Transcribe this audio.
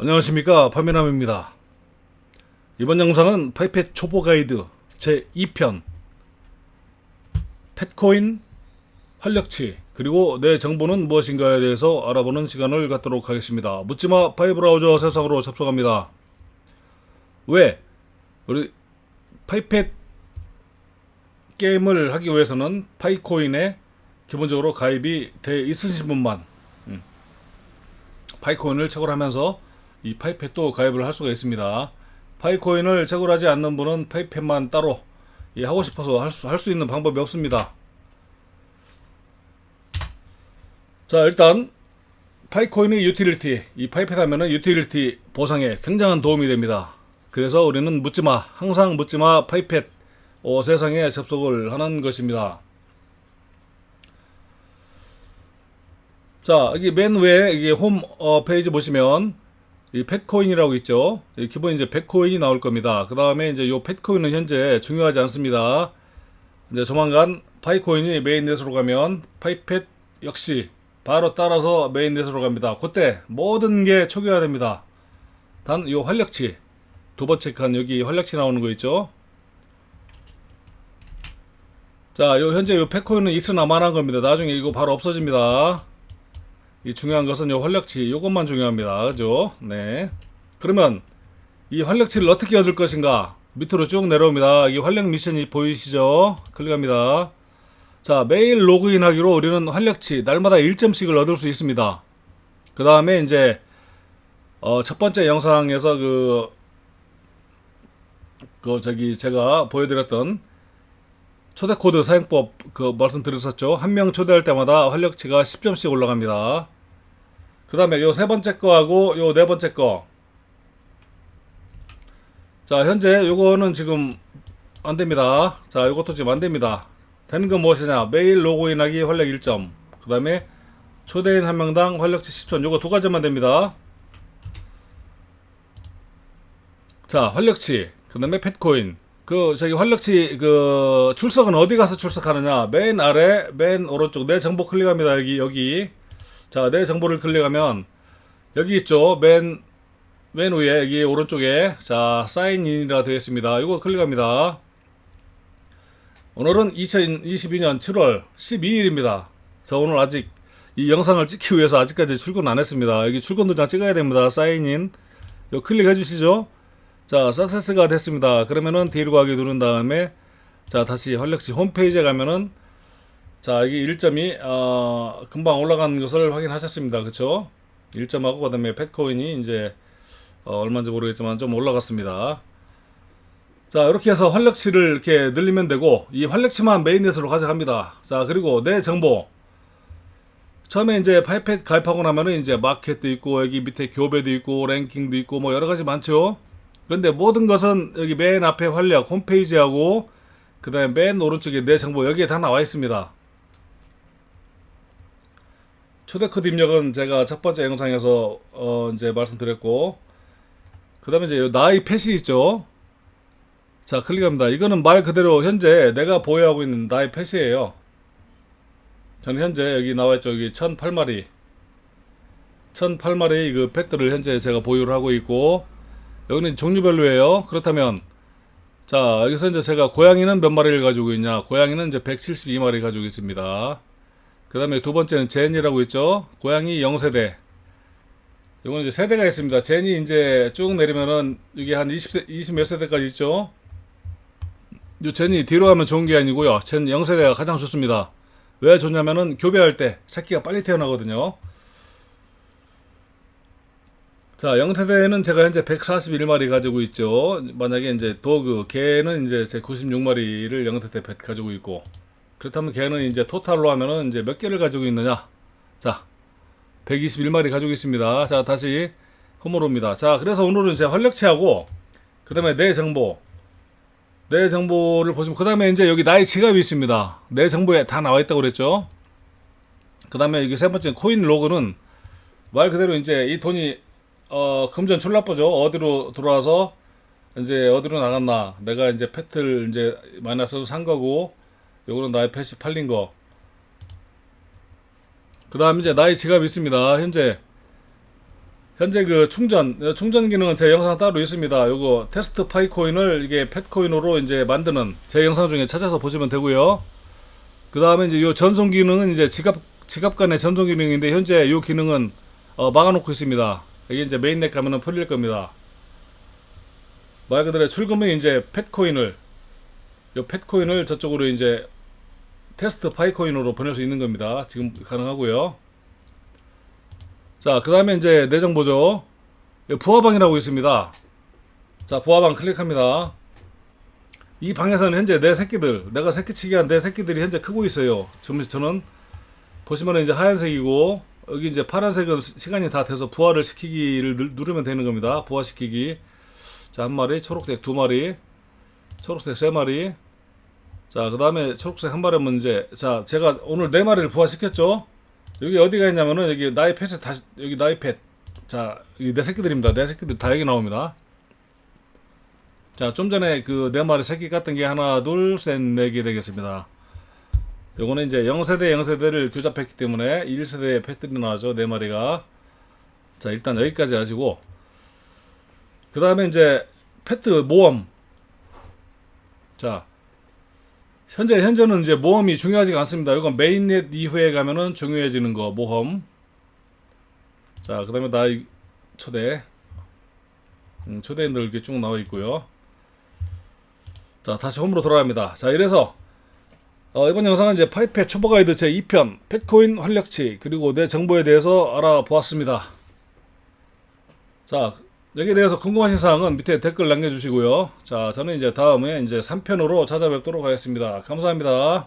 안녕하십니까 파미남입니다. 이번 영상은 파이펫 초보 가이드 제 2편 펫코인 활력치 그리고 내 정보는 무엇인가에 대해서 알아보는 시간을 갖도록 하겠습니다. 묻지마 파이 브라우저 세상으로 접속합니다. 왜 우리 파이펫 게임을 하기 위해서는 파이코인에 기본적으로 가입이 돼 있으신 분만 음, 파이코인을 채굴하면서 이 파이펫 도 가입을 할 수가 있습니다. 파이코인을 채굴하지 않는 분은 파이펫만 따로 예, 하고 싶어서 할 수 할 수 있는 방법이 없습니다. 자 일단 파이코인의 유틸리티 이 파이펫 하면은 유틸리티 보상에 굉장한 도움이 됩니다. 그래서 우리는 묻지마 항상 묻지마 파이펫 어, 세상에 접속을 하는 것입니다. 자 여기 맨 위에 이게 홈 어, 페이지 보시면 이 펫코인이라고 있죠. 이 기본 이제 100코인이 나올 겁니다. 그 다음에 이제 요 펫코인은 현재 중요하지 않습니다. 이제 조만간 파이코인이 메인넷으로 가면 파이펫 역시 바로 따라서 메인넷으로 갑니다. 그때 모든 게 초기화됩니다. 단 요 활력치 두 번째 칸 여기 활력치 나오는 거 있죠. 자, 요 현재 요 펫코인은 있으나 마나한 겁니다. 나중에 이거 바로 없어집니다. 이 중요한 것은 요 활력치 요것만 중요합니다. 그죠? 네. 그러면 이 활력치를 어떻게 얻을 것인가? 밑으로 쭉 내려옵니다. 이 활력 미션이 보이시죠? 클릭합니다. 자, 매일 로그인 하기로 우리는 활력치 날마다 1점씩을 얻을 수 있습니다. 그 다음에 이제 어, 첫 번째 영상에서 그, 그 저기 제가 보여드렸던 초대 코드 사용법 그 말씀드렸었죠. 한 명 초대할 때마다 활력치가 10점씩 올라갑니다. 그 다음에 요 세 번째 거하고 요 네 번째 거. 자, 현재 요거는 지금 안 됩니다. 자, 요것도 지금 안 됩니다. 되는 건 무엇이냐? 매일 로그인하기 활력 1점. 그 다음에 초대인 한 명당 활력치 10점. 요거 두 가지만 됩니다. 자, 활력치. 그 다음에 펫코인. 그 저기 활력치 그 출석은 어디 가서 출석하느냐? 맨 아래 맨 오른쪽. 내 정보 클릭합니다. 여기 여기. 자 내 정보를 클릭하면 여기 있죠? 맨 맨 위에 여기 오른쪽에. 자 사인인이라 되어 있습니다. 이거 클릭합니다. 오늘은 2022년 7월 12일입니다. 저 오늘 아직 이 영상을 찍기 위해서 아직까지 출근 안 했습니다. 여기 출근 도장 찍어야 됩니다. 사인인. 이거 클릭해 주시죠 자, 석세스가 됐습니다. 그러면은 뒤로 가기 누른 다음에 자, 다시 활력치 홈페이지에 가면은 자, 여기 1점이 어, 금방 올라간 것을 확인하셨습니다. 그쵸 1점하고 그다음에 펫코인이 이제 어, 얼마인지 모르겠지만 좀 올라갔습니다. 자, 이렇게 해서 활력치를 이렇게 늘리면 되고 이 활력치만 메인넷으로 가져갑니다. 자, 그리고 내 정보 처음에 이제 파이펫 가입하고 나면은 이제 마켓도 있고 여기 밑에 교배도 있고 랭킹도 있고 뭐 여러 가지 많죠. 그런데 모든 것은 여기 맨 앞에 활력 홈페이지하고 그 다음에 맨 오른쪽에 내 정보 여기에 다 나와 있습니다. 초대 코드 입력은 제가 첫 번째 영상에서 어 이제 말씀드렸고 그 다음에 이제 요 나의 펫이 있죠. 자 클릭합니다. 이거는 말 그대로 현재 내가 보유하고 있는 나의 펫이에요. 저는 현재 여기 나와 있죠. 여기 1008마리 1008마리 그 펫들을 현재 제가 보유를 하고 있고 여기는 종류별로예요. 그렇다면 자 여기서 이제 제가 고양이는 몇 마리를 가지고 있냐? 고양이는 이제 172마리 가지고 있습니다. 그 다음에 두 번째는 젠이라고 있죠. 고양이 0세대. 이거는 이제 세대가 있습니다. 젠이 이제 쭉 내리면은 이게 한 20세, 20몇 세대까지 있죠. 요 젠이 뒤로 가면 좋은 게 아니고요. 젠 0세대가 가장 좋습니다. 왜 좋냐면은 교배할 때 새끼가 빨리 태어나거든요. 자, 0세대는 제가 현재 141마리 가지고 있죠. 만약에 이제 도그, 개는 이제 제 96마리를 0세대 배 가지고 있고, 그렇다면 개는 이제 토탈로 하면은 이제 몇 개를 가지고 있느냐? 자, 121마리 가지고 있습니다. 자, 다시 옵니다. 자, 그래서 오늘은 제 활력치하고, 그 다음에 내 정보, 내 정보를 보시면, 그 다음에 이제 여기 나의 지갑이 있습니다. 내 정보에 다 나와 있다고 그랬죠. 그 다음에 여기 세 번째 코인 로그는 말 그대로 이제 이 돈이 어, 금전 출납보죠. 어디로 들어와서 이제 어디로 나갔나. 내가 이제 펫을 이제 마이너스로 산 거고, 요거는 나의 펫이 팔린 거. 그 다음 이제 나의 지갑이 있습니다. 현재, 현재 그 충전 어, 충전 기능은 제 영상 따로 있습니다. 요거 테스트 파이 코인을 이게 펫코인으로 이제 만드는 제 영상 중에 찾아서 보시면 되고요. 그 다음에 이제 요 전송 기능은 이제 지갑 지갑 간의 전송 기능인데 현재 요 기능은 어, 막아놓고 있습니다. 이게 이제 메인넷 가면은 풀릴 겁니다. 말 그대로 출금은 이제 펫코인을 요 펫코인을 저쪽으로 이제 테스트 파이코인으로 보낼 수 있는 겁니다. 지금 가능하고요. 자, 그 다음에 이제 내정 보죠. 부하방이라고 있습니다. 자, 부하방 클릭합니다. 이 방에서는 현재 내 새끼들, 내가 새끼치기 한 내 새끼들이 현재 크고 있어요. 지금 저는 보시면은 이제 하얀색이고, 여기 이제 파란색은 시- 시간이 다 돼서 부하를 시키기를 누- 누르면 되는 겁니다. 부하시키기. 자, 한 마리, 초록색 두 마리, 초록색 세 마리. 자, 그 다음에 초록색 한 마리면 이제, 자, 제가 오늘 네 마리를 부하시켰죠? 여기 어디가 있냐면은 여기 나의 펫에 다시 여기 나의 펫. 자, 여기 내 새끼들입니다. 내 새끼들 다 여기 나옵니다. 자, 좀 전에 그 네 마리 새끼 같은 게 하나, 둘, 셋, 네 개 되겠습니다. 요거는 이제 0세대 0세대를 교잡했기 때문에 1세대의 펫들이 나와죠. 네 마리가. 자, 일단 여기까지 하시고 그 다음에 이제 페트 모험. 자, 현재 현재는 이제 모험이 중요하지가 않습니다. 이건 메인넷 이후에 가면은 중요해지는 거 모험. 자, 그다음에 나의 초대. 음, 초대인들 이렇게 쭉 나와 있고요. 자, 다시 홈으로 돌아갑니다. 자, 이래서 어, 이번 영상은 이제 파이펫 초보 가이드 제 2편 펫코인 활력치 그리고 내 정보에 대해서 알아보았습니다. 자, 여기에 대해서 궁금하신 사항은 밑에 댓글 남겨주시고요. 자, 저는 이제 다음에 이제 3편으로 찾아뵙도록 하겠습니다. 감사합니다.